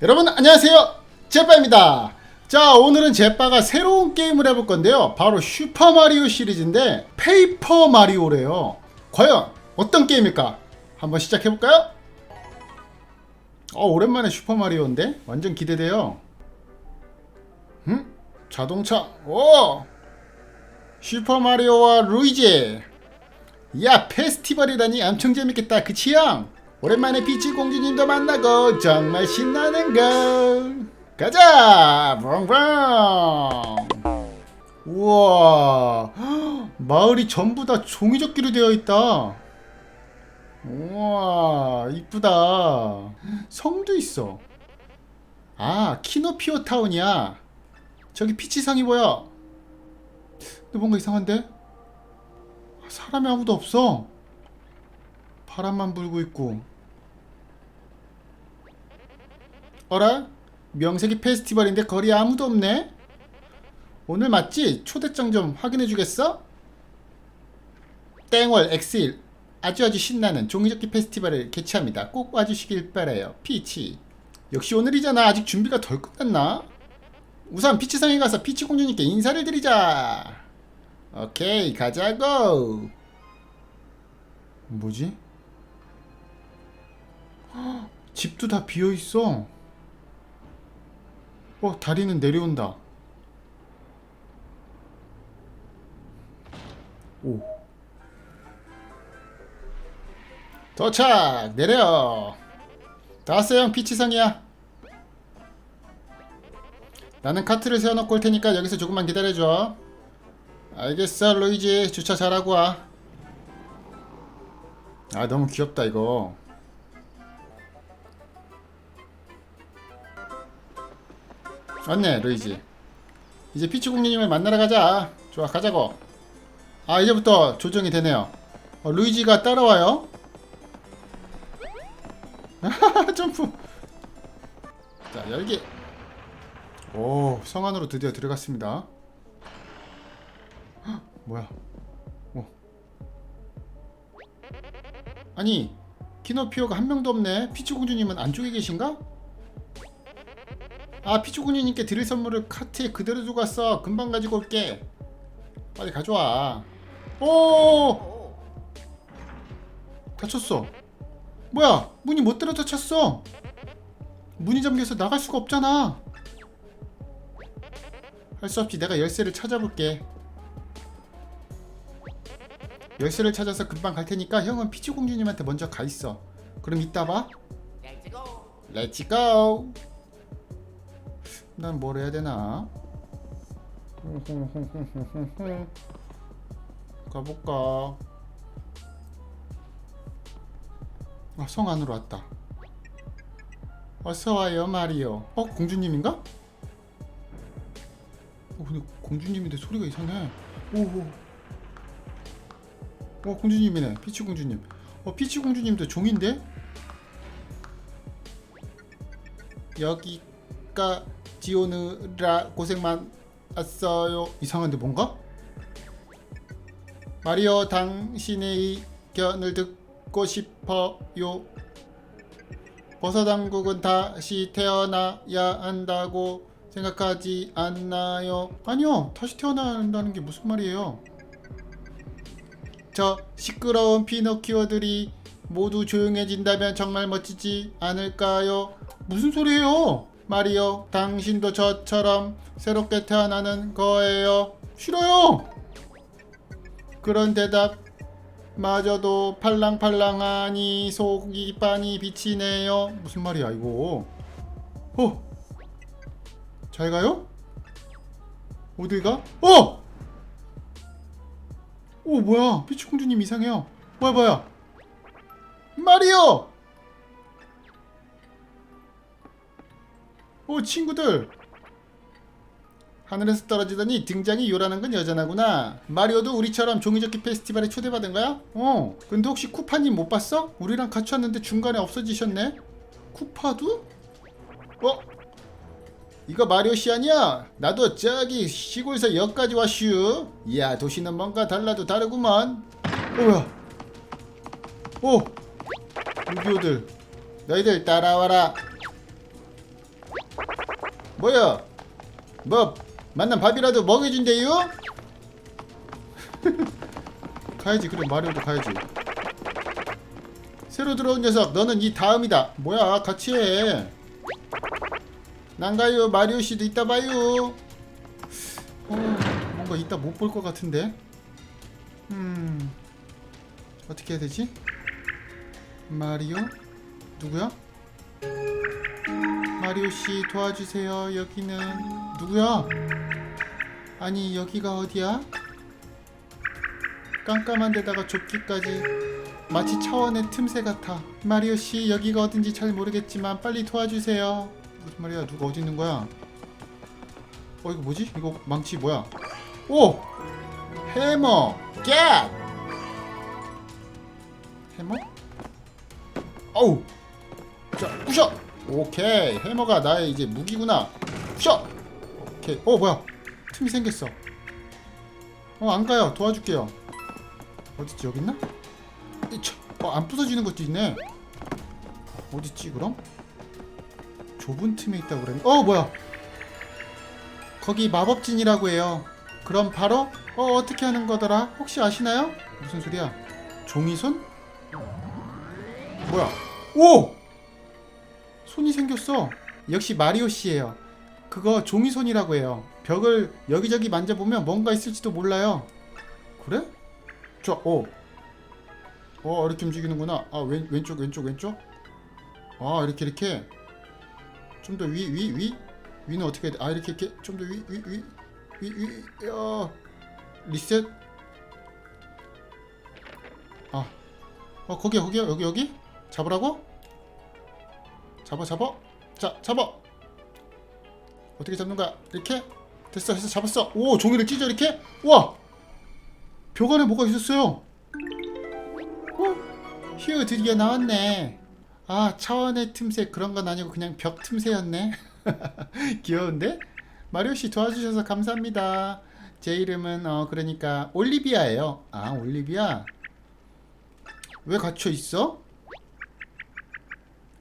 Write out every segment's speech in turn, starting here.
여러분 안녕하세요. 제빠입니다. 자 오늘은 제빠가 새로운 게임을 해볼 건데요. 바로 슈퍼마리오 시리즈인데 페이퍼 마리오래요. 과연 어떤 게임일까? 한번 시작해볼까요? 어 오랜만에 슈퍼마리오인데? 완전 기대돼요. 음? 자동차. 오! 슈퍼마리오와 루이지 야 페스티벌이라니 엄청 재밌겠다. 그치 형? 오랜만에 피치 공주님도 만나고 정말 신나는 걸 가자! 붕붕 우와! 헉, 마을이 전부 다 종이접기로 되어 있다. 우와 이쁘다. 성도 있어. 아 키노피오 타운이야. 저기 피치성이 보여. 근데 뭔가 이상한데? 사람이 아무도 없어 바람만 불고 있고 어라? 명색이 페스티벌인데 거리에 아무도 없네? 오늘 맞지? 초대장 좀 확인해 주겠어? 땡월 X1 아주 아주 신나는 종이접기 페스티벌을 개최합니다. 꼭 와주시길 바래요. 피치 역시 오늘이잖아. 아직 준비가 덜 끝났나? 우선 피치성에 가서 피치 공주님께 인사를 드리자. 오케이 가자고. 뭐지? 헉, 집도 다 비어 있어. 어, 다리는 내려온다. 오. 도착! 내려! 다 왔어, 형. 피치성이야. 나는 카트를 세워놓고 올 테니까 여기서 조금만 기다려줘. 알겠어, 루이지. 주차 잘하고 와. 아, 너무 귀엽다, 이거. 왔네 루이지. 이제 피치 공주님을 만나러 가자. 좋아 가자고. 아 이제부터 조정이 되네요. 어, 루이지가 따라와요? 점프. 자 열기. 오 성 안으로 드디어 들어갔습니다. 헉, 뭐야? 오. 아니 키노피오가 한 명도 없네. 피치 공주님은 안쪽에 계신가? 아 피추군이님께 드릴 선물을 카트에 그대로 두고 왔어. 금방 가지고 올게. 빨리 가져와. 오 다쳤어. 뭐야? 문이 못 들어 다쳤어. 문이 잠겨서 나갈 수가 없잖아. 할 수 없이 내가 열쇠를 찾아볼게. 열쇠를 찾아서 금방 갈 테니까 형은 피치공주님한테 먼저 가 있어. 그럼 이따 봐. 렛츠고 난 뭘 해야 되나? 가볼까? 아, 성 안으로 왔다. 어서 와요, 마리오. 어, 공주님인가? 어, 근데 공주님인데 소리가 이상해. 오오. 어, 공주님이네. 피치 공주님. 어, 피치 공주님도 종인데? 여기가 지오느라 고생 많았어요. 이상한데 뭔가? 마리오 당신의 의견을 듣고 싶어요. 버섯왕국은 다시 태어나야 한다고 생각하지 않나요? 아니요. 다시 태어나야 한다는 게 무슨 말이에요? 저 시끄러운 피노키오들이 모두 조용해진다면 정말 멋지지 않을까요? 무슨 소리예요? 마리오, 당신도 저처럼 새롭게 태어나는 거예요. 싫어요. 그런 대답 마저도 팔랑팔랑하니 속이 빤히 비치네요. 무슨 말이야 이거? 어? 잘 가요? 어딜 가? 어! 오 뭐야? 피치 공주님 이상해요. 뭐야 뭐야? 마리오! 오 친구들 하늘에서 떨어지더니 등장이 요란한 건 여전하구나 마리오도 우리처럼 종이접기 페스티벌에 초대받은 거야? 어 근데 혹시 쿠파님 못 봤어? 우리랑 같이 왔는데 중간에 없어지셨네 쿠파도? 어? 이거 마리오 씨 아니야? 나도 저기 시골에서 여기까지 왔슈 이야 도시는 뭔가 달라도 다르구먼 어 뭐야 오 루비오들 너희들 따라와라 뭐야? 뭐 만난 밥이라도 먹여준대요? 가야지 그래 마리오도 가야지. 새로 들어온 녀석 너는 이 다음이다. 뭐야 같이 해. 난 가요 마리오 씨도 이따 봐요. 어, 뭔가 이따 못 볼 것 같은데? 음 어떻게 해야 되지? 마리오? 누구야 마리오 씨 도와주세요 여기는 누구야 아니 여기가 어디야 깜깜한 데다가 좁기까지 마치 차원의 틈새 같아. 마리오 씨 여기가 어딘지 잘 모르겠지만 빨리 도와주세요. 무슨 말이야? 누가 어디 있는 거야? 어 이거 뭐지? 이거 망치 뭐야? 오! 해머! 갓! 해머? 어우! 자, 부셔! 오케이. 해머가 나의 이제 무기구나. 부셔! 오케이. 어 뭐야? 틈이 생겼어. 어 안 가요. 도와줄게요. 어딨지 여기 있나? 이차. 어, 안 부서지는 것도 있네. 어딨지 그럼? 좁은 틈에 있다고 그랬는데. 어 뭐야? 거기 마법진이라고 해요. 그럼 바로 어 어떻게 하는 거더라? 혹시 아시나요? 무슨 소리야? 종이손? 뭐야? 오! 손이 생겼어. 역시 마리오 씨예요. 그거 종이손이라고 해요. 벽을 여기저기 만져보면 뭔가 있을지도 몰라요. 그래? 저, 어. 어, 이렇게 움직이는구나. 아, 왼, 왼쪽, 왼쪽, 왼쪽. 아, 이렇게, 이렇게. 좀 더 위, 위, 위. 위는 어떻게 해야 돼? 아, 이렇게, 이렇게. 좀 더 위, 위, 위. 위, 위. 어. 리셋. 아. 어, 거기야, 거기야. 여기, 여기. 잡으라고? 잡아, 잡아. 자, 잡아. 어떻게 잡는 거야? 이렇게? 됐어, 됐어. 잡았어. 오, 종이를 찢어, 이렇게? 우와! 벽 안에 뭐가 있었어요? 어? 휴 드디어 나왔네. 아 차원의 틈새 그런 건 아니고 그냥 벽 틈새였네. 귀여운데? 마리오 씨 도와주셔서 감사합니다. 제 이름은 어 그러니까 올리비아예요. 아 올리비아. 왜 갇혀 있어?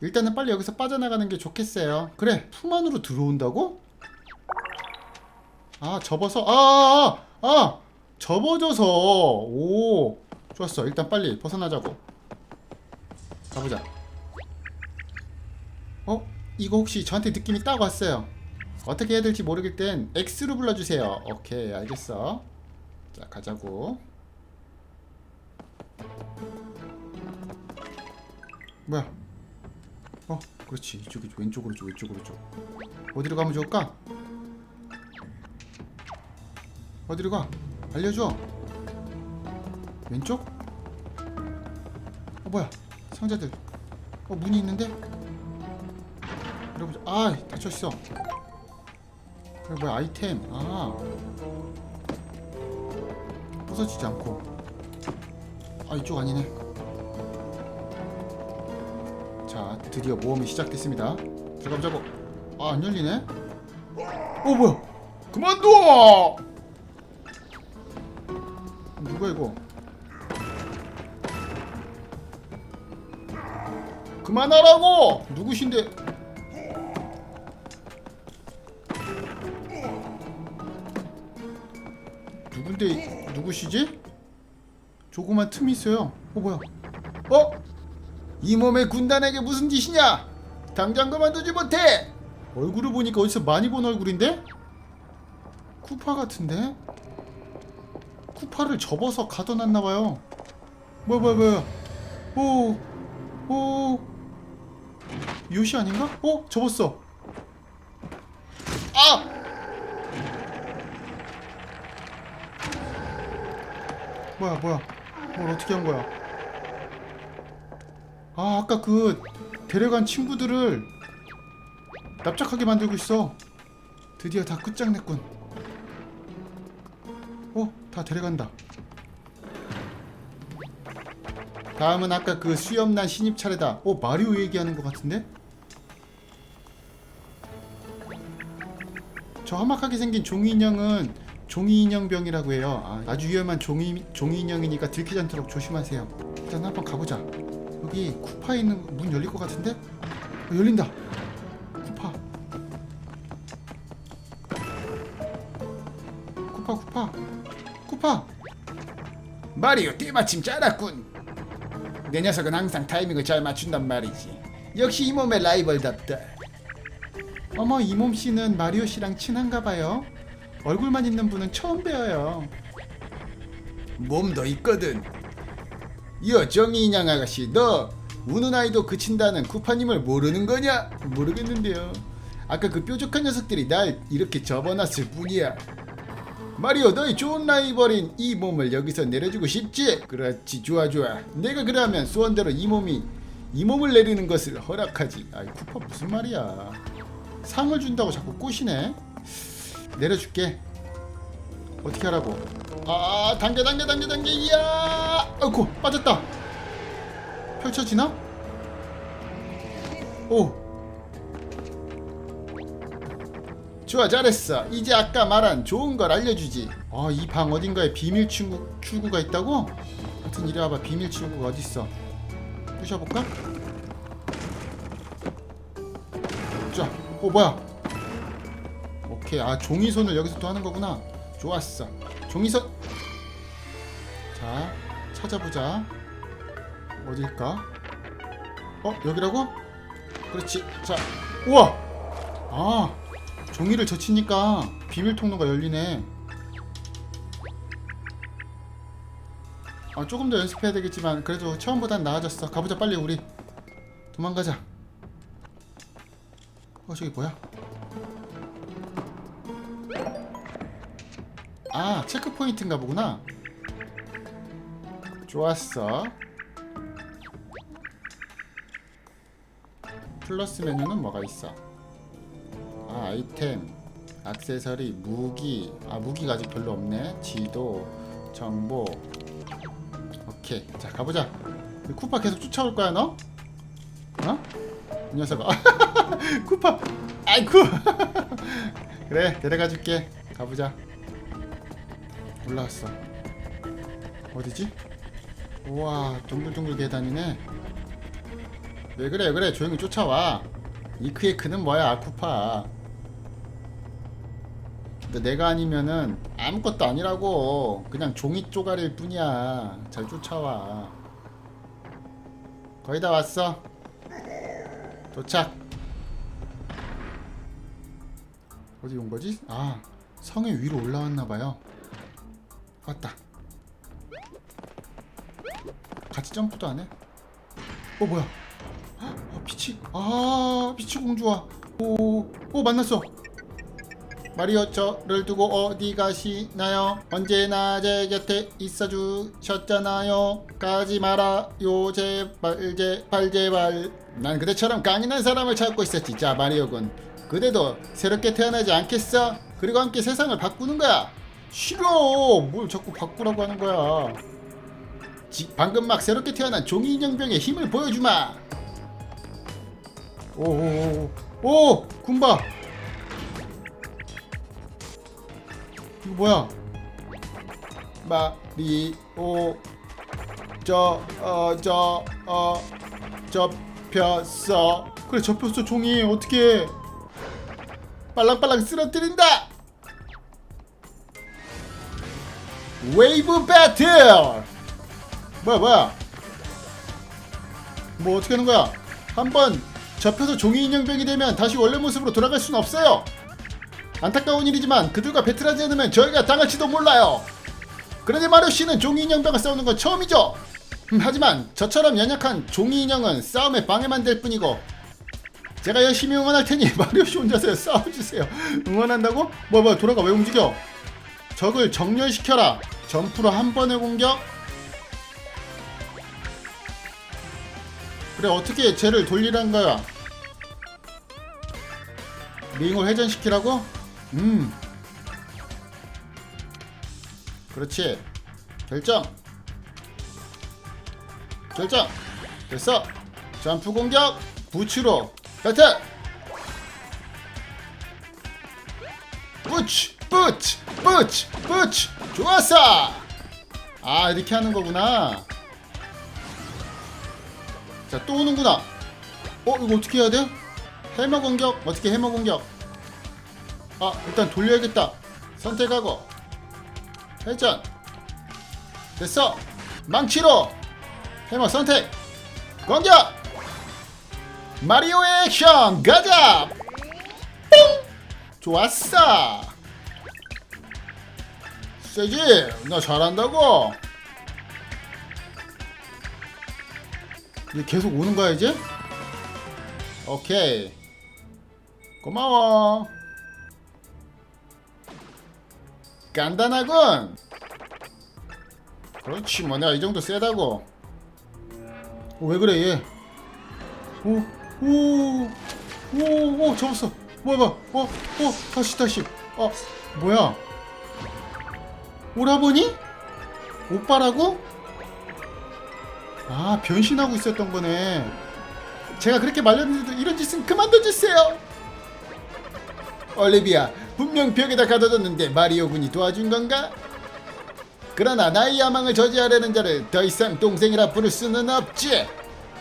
일단은 빨리 여기서 빠져나가는 게 좋겠어요. 그래 품 안으로 들어온다고? 아 접어서 아아아 아, 아, 아! 접어져서. 오 좋았어. 일단 빨리 벗어나자고. 가보자. 어 이거 혹시 저한테 느낌이 딱 왔어요. 어떻게 해야 될지 모르겠 땐 X로 불러주세요. 오케이 알겠어. 자 가자고. 뭐야 어 그렇지. 이쪽이 왼쪽으로 줘 왼쪽으로 줘 어디로 가면 좋을까? 어디로 가? 알려줘. 왼쪽? 어 뭐야? 상자들. 어 문이 있는데? 여러분 아 닫혀있어. 이거 뭐야? 아이템. 아. 부서지지 않고. 아 이쪽 아니네 드디어 모험이 시작됐습니다 들어가보자고 아안 열리네 어 뭐야 그만둬 누구야 이거? 그만하라고! 누구신데? 누군데 누구시지? 조그만 틈이 있어요. 어 뭐야? 어? 이 몸의 군단에게 무슨 짓이냐? 당장 그만두지 못해! 얼굴을 보니까 어디서 많이 본 얼굴인데? 쿠파 같은데? 쿠파를 접어서 가둬놨나 봐요. 뭐야 뭐야 뭐야. 오, 오. 요시 아닌가? 어? 접었어. 아! 뭐야 뭐야. 뭘 어떻게 한 거야? 아 아까 그 데려간 친구들을 납작하게 만들고 있어. 드디어 다 끝장냈군. 어? 다 데려간다. 다음은 아까 그 수염난 신입 차례다. 어 마리오 얘기하는 것 같은데? 저 험악하게 생긴 종이 인형은 종이 인형병이라고 해요. 아, 아주 위험한 종이 종이 인형이니까 들키지 않도록 조심하세요. 일단 한번 가보자. 여기 쿠파에 있는 문 열릴 것 같은데? 어, 열린다. 쿠파. 쿠파 쿠파. 쿠파. 마리오 때마침 잘았군. 내 녀석은 항상 타이밍을 잘 맞춘단 말이지. 역시 이 몸의 라이벌답다. 어머 이 몸 씨는 마리오 씨랑 친한가 봐요. 얼굴만 있는 분은 처음 뵈어요. 몸도 있거든. 여 정의 인형 아가씨, 너 우는 아이도 그친다는 쿠파님을 모르는 거냐? 모르겠는데요 아까 그 뾰족한 녀석들이 날 이렇게 접어놨을 뿐이야. 마리오, 너의 좋은 라이벌인 이 몸을 여기서 내려주고 싶지? 그렇지, 좋아, 좋아. 내가 그러면 소원대로 이 몸이 이 몸을 내리는 것을 허락하지. 아이 쿠파 무슨 말이야 상을 준다고 자꾸 꼬시네 내려줄게 어떻게 하라고 아 당겨 당겨 당겨 당겨 이야 아이고 빠졌다 펼쳐지나? 오 좋아, 잘했어. 이제 아까 말한 좋은 걸 알려주지. 아이 방 어딘가에 비밀 출구, 출구가 있다고? 하여튼 이리 와봐 비밀 출구가 어딨어 부셔볼까? 자, 어 뭐야 오케이 아 종이손을 여기서 또 하는 거구나 좋았어 종이손 자 찾아보자. 어딜까? 어 여기라고? 그렇지. 자 우와! 아 종이를 젖히니까 비밀 통로가 열리네. 아 조금 더 연습해야 되겠지만 그래도 처음보단 나아졌어. 가보자 빨리 우리. 도망가자. 어 저기 뭐야 아 체크 포인트인가 보구나. 좋았어. 플러스 메뉴는 뭐가 있어? 아 아이템. 액세서리 무기. 아 무기가 아직 별로 없네. 지도 정보. 오케이. 자 가보자. 이 쿠파 계속 쫓아올 거야 너? 어? 이 녀석아. 쿠파. 아이쿠. 그래 데려가 줄게. 가보자 올라왔어. 어디지? 우와 동글동글 계단이네. 왜 그래 왜 그래? 조용히 쫓아와. 이크의 크는 뭐야? 쿠파. 근데 내가 아니면은 아무것도 아니라고. 그냥 종이 쪼가리일 뿐이야. 잘 쫓아와. 거의 다 왔어. 도착. 어디 온 거지? 아 성의 위로 올라왔나 봐요 왔다 같이 점프도 안 해? 어 뭐야 아 피치 아 피치 공주와 오오 만났어 마리오 저를 두고 어디 가시나요? 언제나 제 곁에 있어 주셨잖아요. 가지 말아요 제발 제발 제발. 난 그대처럼 강인한 사람을 찾고 있었지. 자 마리오군. 그대도 새롭게 태어나지 않겠어? 그리고 함께 세상을 바꾸는 거야. 싫어. 뭘 자꾸 바꾸라고 하는 거야. 지, 방금 막 새롭게 태어난 종이 인형병의 힘을 보여주마. 오오오 오 군바. 이거 뭐야? 마리오 저어저어 접혔어. 그래 접혔어 종이 어떻게? 빨랑빨랑 쓰러뜨린다. 웨이브 배틀. 뭐야 뭐야? 뭐 어떻게 하는 거야? 한번 접혀서 종이 인형병이 되면 다시 원래 모습으로 돌아갈 수는 없어요. 안타까운 일이지만 그들과 배틀하지 않으면 저희가 당할지도 몰라요. 그런데 마리오 씨는 종이 인형병과 싸우는 건 처음이죠. 음, 하지만 저처럼 연약한 종이 인형은 싸움에 방해만 될 뿐이고 제가 열심히 응원할 테니 마리오 씨 혼자서 싸워주세요. 응원한다고? 뭐야 뭐야 돌아가 왜 움직여? 적을 정렬시켜라. 점프로 한 번의 공격. 그래 어떻게 쟤를 돌리란 거야? 링을 회전시키라고? 음. 그렇지. 결정. 결정. 됐어. 점프 공격. 부츠로. 배틀. 부츠. 부츠. 부츠. 부츠. 좋았어. 아 이렇게 하는 거구나. 자 또 오는구나. 어 이거 어떻게 해야 돼? 해머 공격 어떻게 해머 공격? 아 일단 돌려야겠다. 선택하고 회전 됐어 망치로 해머 선택 공격 마리오의 액션 가자 뽕 좋았어 세지? 나 잘한다고? 이제 계속 오는 거야 이제? 오케이. 고마워. 간단하군. 그렇지 뭐 내가 이 정도 세다고. 어, 왜 그래 얘? 오 오 오 오 잡았어. 뭐야 뭐야. 어 어 다시 다시. 어 뭐야 오라버니 오빠라고 아 변신하고 있었던 거네 제가 그렇게 말렸는데도 이런 짓은 그만둬주세요 올리비아 분명 벽에다 가둬뒀는데 마리오 군이 도와준 건가? 그러나 나의 야망을 저지하려는 자를 더 이상 동생이라 부를 수는 없지.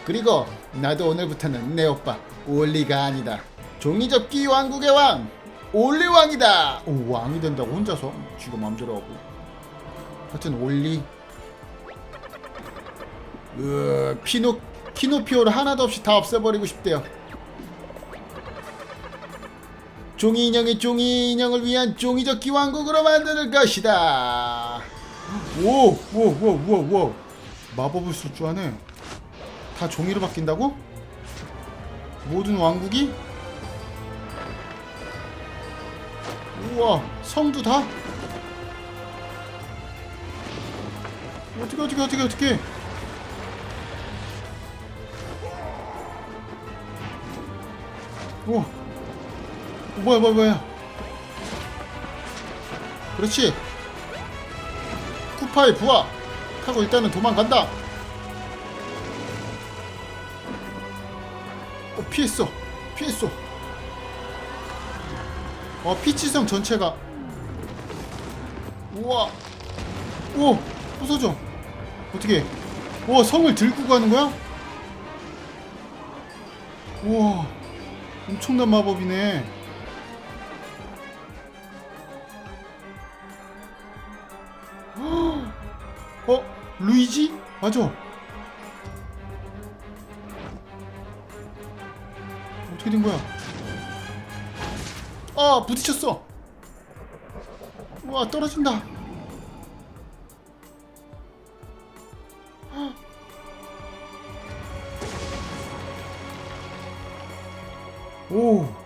그리고 나도 오늘부터는 내 오빠 올리가 아니다. 종이접기 왕국의 왕 올리 왕이다. 오 왕이 된다고 혼자서 지가 마음대로 하고 하여튼 올리 으 피노 키노피오를 하나도 없이 다 없애버리고 싶대요 종이 인형의 종이 인형을 위한 종이접기 왕국으로 만드는 것이다. 오오오오오 마법을 쓸 줄 아네 다 종이로 바뀐다고? 모든 왕국이? 우와 성도 다? 어떻게 어떻게 어떻게 어떻게? 어, 뭐야 뭐야 뭐야. 그렇지. 쿠파의 부하. 타고 일단은 도망간다. 어 피했어. 피했어. 어 피치성 전체가. 우와. 오 부서져 어떻게 우와 성을 들고 가는 거야? 우와 엄청난 마법이네 어? 루이지? 맞아. 어떻게 된 거야? 아, 부딪혔어. 우와, 떨어진다. 오.